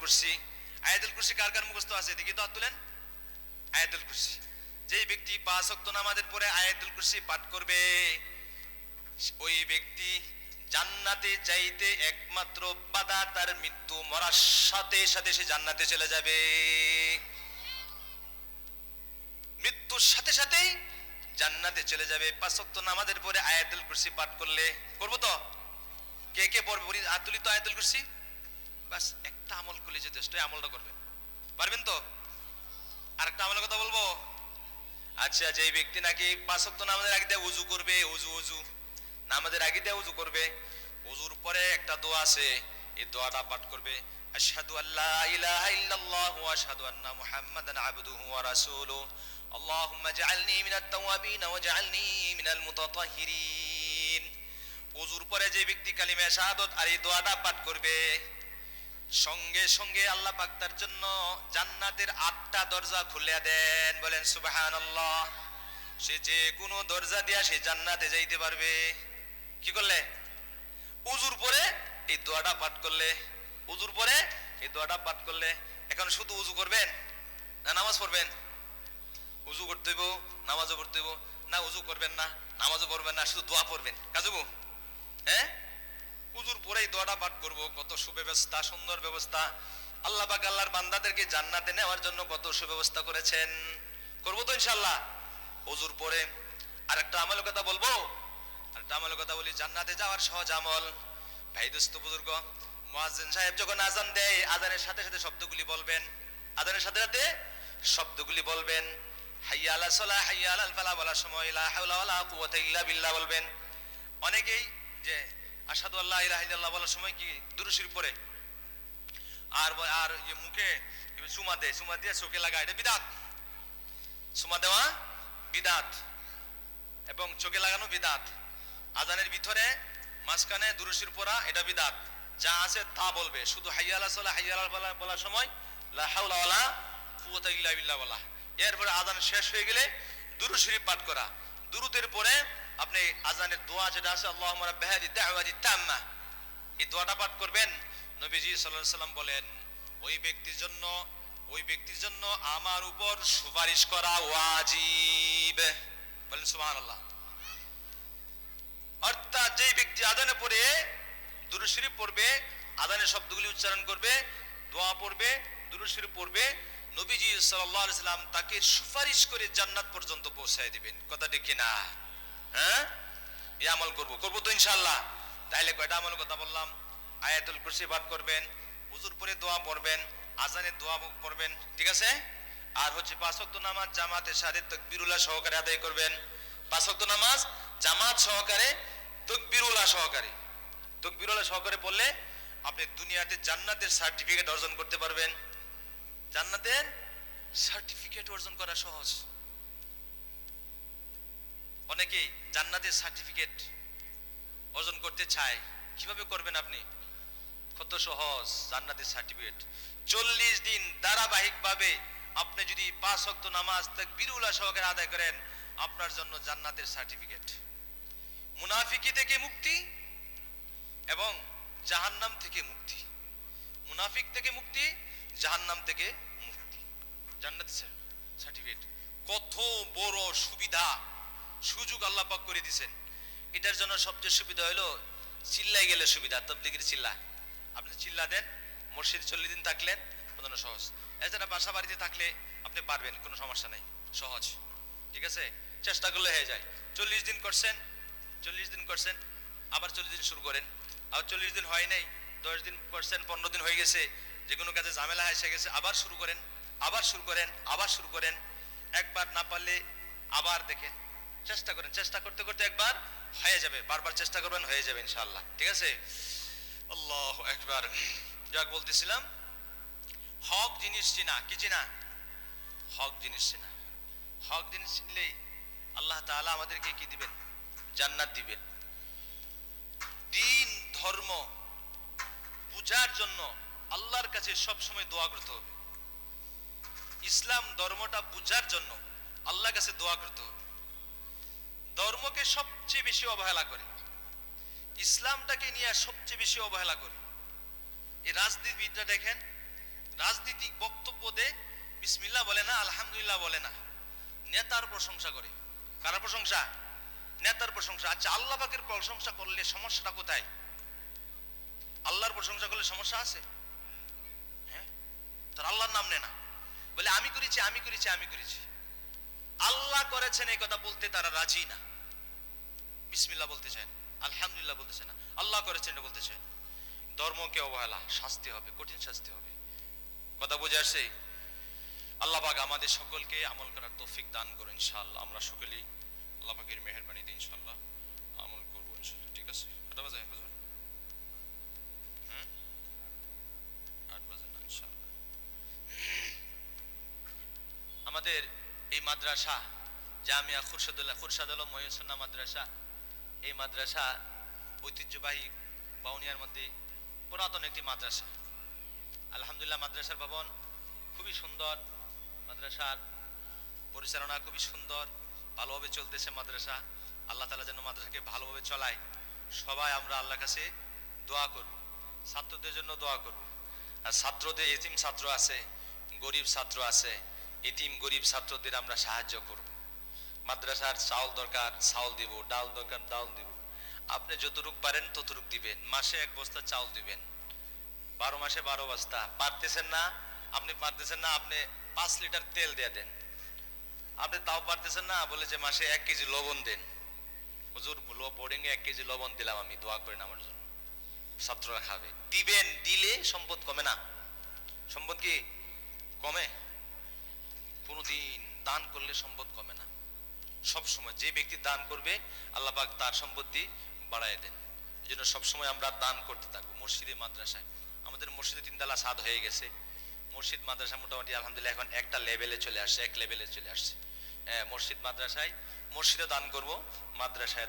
কুরসি। আয়াতুল কুরসি কার কার মুখস্থ আছে? দেখি তো তুলেন আয়াতুল কুরসি। যেই ব্যক্তি পাঁচ ওয়াক্ত নামাজের পরে আয়াতুল কুরসি পাঠ করবে, ওই ব্যক্তি জান্নাতে যাইতে একমাত্র বাধা তার মৃত্যু মরার সাথে সাথে সে জান্নাতে চলে যাবে। মৃত্যুর সাথে সাথেই জান্নাতে চলে যাবে। পাঁচ ওয়াক্ত নামাজের পরে আয়াতুল কুরসি পাঠ করলে, করব তো? কে কে পড়বে? বলি, আতুলি তো আয়াতুল কুরসি? বাস একটা আমল করলে যথেষ্ট এই আমলটা করবেন পারবেন তো আরেকটা আমলের কথা বলবো আচ্ছা যে ব্যক্তি নাকি পাঁচ ওয়াক্ত নামাজের আগে দিয়ে উজু করবে উজু উজু নামাজের আগে দিয়ে উজু করবে উজুর পরে একটা দোয়া আছে এই দোয়াটা পাঠ করবে আশহাদু আল্লা ইলাহা ইল্লাল্লাহ ওয়া আশহাদু আন্না মুহাম্মাদান আবদুহু ওয়া রাসূলুহু اللهم اجعلني من التوابين واجعلني من المتطهرين উজুর পরে যে ব্যক্তি কালিমা শাহাদত আর এই দোয়াটা পাঠ করবে সঙ্গে সঙ্গে আল্লাহ পাক তার জন্য জান্নাতের আটটা দরজা খুলে দেন। বলেন, সুবহানাল্লাহ। সে যে কোনো দরজা দিয়া সে জান্নাতে যাইতে পারবে। কি করলে? উজুর পরে এই দোয়াটা পাঠ করলে। উজুর পরে এই দোয়াটা পাঠ করলে। এখন শুধু উজু করবেন না নামাজ পড়বেন? উজু করতে হইব, নামাজও পড়তে হইব। না, উজু করবেন না, নামাজও পড়বেন না, শুধু দোয়া পড়বেন। কাজুবু? হ্যাঁ? উজুর পরেই দোয়াটা পাঠ করব, কত সুব্যবস্থা, সুন্দর ব্যবস্থা। আল্লাহ পাক আল্লাহর বান্দাদেরকে জান্নাতে নেওয়ার জন্য কত সুব্যবস্থা করেছেন। করব তো ইনশাল্লাহ উজুর পরে আর একটা আমলের কথা বলব। আর একটা আমলের কথা বলি, জান্নাতে যাওয়ার সহজ আমল। ভাই দোস্ত বুজুর্গ, মুয়াজ্জিন সাহেব যখন আজান দেয়, আজানের সাথে সাথে শব্দগুলি বলবেন। আজানের সাথে সাথে শব্দগুলি বলবেন। হাইয়া আলা সালাহ হাইয়া আলাল ফালাহ বলার সময়, লা হাওলা ওয়ালা কুওয়াতা ইল্লা বিল্লাহ বলবেন। অনেকেই যে আসাদু আল্লাহ ইলাহা ইল্লাল্লাহ বলার সময় কি দুরূদ শরীফ পড়ে? আর আর ইয়ে মুখে সুমা দেয়? সুমা দিয়ে চোখে লাগায়। এটা বিদাত। সুমা দেওয়া বিদাত। এবং চোখে লাগানো বিদাত। আজানের ভিতরে মাঝখানে দুরুশির পরা এটা বিদাত। যা আছে তা বলবে। শুধু হাইয়া আলা সালাহ, হাইয়া বলার সময় লা হাওলা ওয়ালা ইল্লা বলা। এরপরে আজান শেষ হয়ে গেলে দুরু শরীফ পাঠ করা। দুরুদের পরে আপনি আজানের দোয়া যেটা আছে আল্লাহ রাব্বাহাদি দাওয়াতি তাম্মা। এই দোয়াটা পাঠ করবেন? নবীজি আলাইহি সাল্লাম বলেন, ওই ব্যক্তির জন্য, ওই ব্যক্তির জন্য আমার উপর সুপারিশ করা ওয়াজিব। বলেন, সুবহানাল্লাহ। অর্থাৎ যেই ব্যক্তি আদানে পড়ে দুরূদ শরীফ পড়বে, আজানের শব্দগুলি উচ্চারণ করবে, দোয়া পড়বে দুরূদ শরীফ পড়বে, নবীজি আলাইহি সাল্লাম তাকে সুপারিশ করে জান্নাত পর্যন্ত পৌঁছায় দিবেন। কথাটি কি না হ্যাঁ? এই আমল করব। করব তো ইনশাল্লাহ তাইলে কয়টা আমল কথা বললাম? আয়াতুল কুরসি পাঠ করবেন, হুজুর পরে দোয়া পড়বেন, আজানের দোয়া পড়বেন, ঠিক আছে? আর হচ্ছে পাঁচ ওয়াক্ত নামাজ জামাতের সাথে তকবিরুল্লাহ সহকারে আদায় করবেন। পাঁচ ওয়াক্ত নামাজ জামাত সহকারে, তাকবীরুল্লাহ সহকারে। তাকবীরুল্লাহ সহকারে পড়লে আপনি দুনিয়াতে জান্নাতের সার্টিফিকেট অর্জন করতে পারবেন। জান্নাতের সার্টিফিকেট অর্জন করা সহজ অনেকেই জান্নাতের সার্টিফিকেট অর্জন করতে চায়, কীভাবে করবেন আপনি? কত সহজ জান্নাতের সার্টিফিকেট চল্লিশ দিন ধারাবাহিক ভাবে আপনি যদি পাঁচ অক্ত নামাজ বিরুলা সহকারে আদায় করেন, আপনার জন্য জান্নাতের সার্টিফিকেট মুনাফিকি থেকে মুক্তি এবং জাহান্নাম থেকে মুক্তি। মুনাফিক থেকে মুক্তি, জাহান্নাম থেকে মুক্তি। জান্নাতের সার্টিফিকেট কত বড় সুবিধা। সুযোগ আল্লাহ পাক করে দিছেন। এটার জন্য সবচেয়ে সুবিধা হলো চিল্লাই গেলে সুবিধা, তবলিগের চিল্লা। আপনি চিল্লা দেন মসজিদ চল্লিশ দিন থাকলেন প্রধান সহজ। এছাড়া বাসা বাড়িতে থাকলে আপনি পারবেন, কোনো সমস্যা নাই, সহজ। ঠিক আছে? চেষ্টা করলে হয়ে যায়। চল্লিশ দিন করছেন, চল্লিশ দিন করছেন, আবার চল্লিশ দিন শুরু করেন। আবার চল্লিশ দিন হয় নাই, দশ দিন করছেন, পনেরো দিন হয়ে গেছে, যে কোনো কাজে ঝামেলা এসে গেছে, আবার শুরু করেন, আবার শুরু করেন, আবার শুরু করেন। একবার না পারলে আবার দেখেন চেষ্টা করেন, চেষ্টা করতে করতে একবার হয়ে যাবে, বারবার চেষ্টা করবেন, হয়ে যাবে ইনশাআল্লাহ, ঠিক আছে? আল্লাহ একবার যাক বলতেছিলাম, হক জিনিস চিনা, কি চিনা? হক জিনিস চিনা। হক জিনিস চিনলেই আল্লাহ তাআলা আমাদেরকে কি দিবেন? জান্নাত দিবেন। দিন, ধর্ম বুঝার জন্য আল্লাহর কাছে সব সময় দোয়া করতে হবে। ইসলাম ধর্মটা বুঝার জন্য আল্লাহর কাছে দোয়া করতে হবে। ধর্মকে সবচেয়ে বেশি অবহেলা করে। ইসলামটাকে নিয়ে সবচেয়ে বেশি অবহেলা করে। এই রাজনীতিবিদরা দেখেন, রাজনীতিক বক্তব্য দে, বিসমিল্লাহ বলে না, আলহামদুলিল্লাহ বলে না। নেতার প্রশংসা করে। কার প্রশংসা? নেতার প্রশংসা। আচ্ছা আল্লাহ পাকের প্রশংসা করলে সমস্যাটা কোথায়? আল্লাহর প্রশংসা করলে সমস্যা আছে? হ্যাঁ? তার আল্লাহর নাম নেয় না। বলে, আমি করেছি আমি করেছি আমি করেছি। আল্লাহ করেছেন এই কথা বলতে তারা রাজি না। বিসমিল্লাহ বলতে চায় আলহামদুলিল্লাহ বলতে চায় না। আল্লাহ করেছেন এটা বলতে চায় ধর্মকে অবহেলা, শাস্তি হবে, কঠিন শাস্তি হবে। কথা বুঝে আসছে? আল্লাহ পাক আমাদের সকলকে আমল করার তৌফিক দান করুন ইনশাআল্লাহ। আমরা সকলেই আল্লাহ পাকের মেহেরবানিতে ইনশাআল্লাহ আমল করব ইনশাআল্লাহ। ঠিক আছে? কটা বাজে হুজুর হুম? আট বাজে না ইনশাআল্লাহ। আমাদের এই মাদ্রাসা, জামিয়া খুরশাদুল্লাহ খুরশাদ আলম মহিউসুন্না মাদ্রাসা, এই মাদ্রাসা ঐতিহ্যবাহী বাউনিয়ার মধ্যে পুরাতন একটি মাদ্রাসা। আলহামদুলিল্লাহ, মাদ্রাসার ভবন খুবই সুন্দর, মাদ্রাসার পরিচালনা খুবই সুন্দর, ভালোভাবে চলতেছে মাদ্রাসা। আল্লাহ তালা যেন মাদ্রাসাকে ভালোভাবে চলায়। সবাই আমরা আল্লাহর কাছে দোয়া করব, ছাত্রদের জন্য দোয়া করব। আর ছাত্রদের, এতিম ছাত্র আছে, গরিব ছাত্র আছে এতিম গরিব ছাত্রদের আমরা সাহায্য করব। মাদ্রাসার চাউল দরকার, চাউল দিব, ডাল দরকার, ডাল দিব। আপনি যতটুক পারেন ততটুক দিবেন। মাসে এক বস্তা চাউল দিবেন। বারো মাসে বারো বস্তা। পারতেছেন না? আপনি পারতেছেন না, আপনি পাঁচ লিটার তেল দিয়ে দেন। আপনি তাও পারতেছেন না? বলে যে মাসে এক কেজি লবণ দেন। হুজুর বোর্ডিং এ এক কেজি লবণ দিলাম আমি, দোয়া করেন আমার জন্য। ছাত্ররা খাবে। দিবেন, দিলে সম্পদ কমে না। সম্পদ কি? কমে? কোনোদিন দান করলে সম্পদ কমে না। সব সময় যে ব্যক্তি দান করবে, আল্লাহ পাক তার সম্পত্তি বাড়ায় দেন। এই জন্য সবসময় আমরা দান করতে থাকব মসজিদে, মাদ্রাসায়। আমাদের মসজিদে তিনতলা সাদ হয়ে গেছে। মসজিদ, মাদ্রাসা মোটামুটি আলহামদুলিল্লাহ এখন একটা লেভেলে চলে আসছে, এক লেভেলে চলে আসছে। হ্যাঁ মসজিদ, মাদ্রাসায় মসজিদে দান করব, মাদ্রাসায়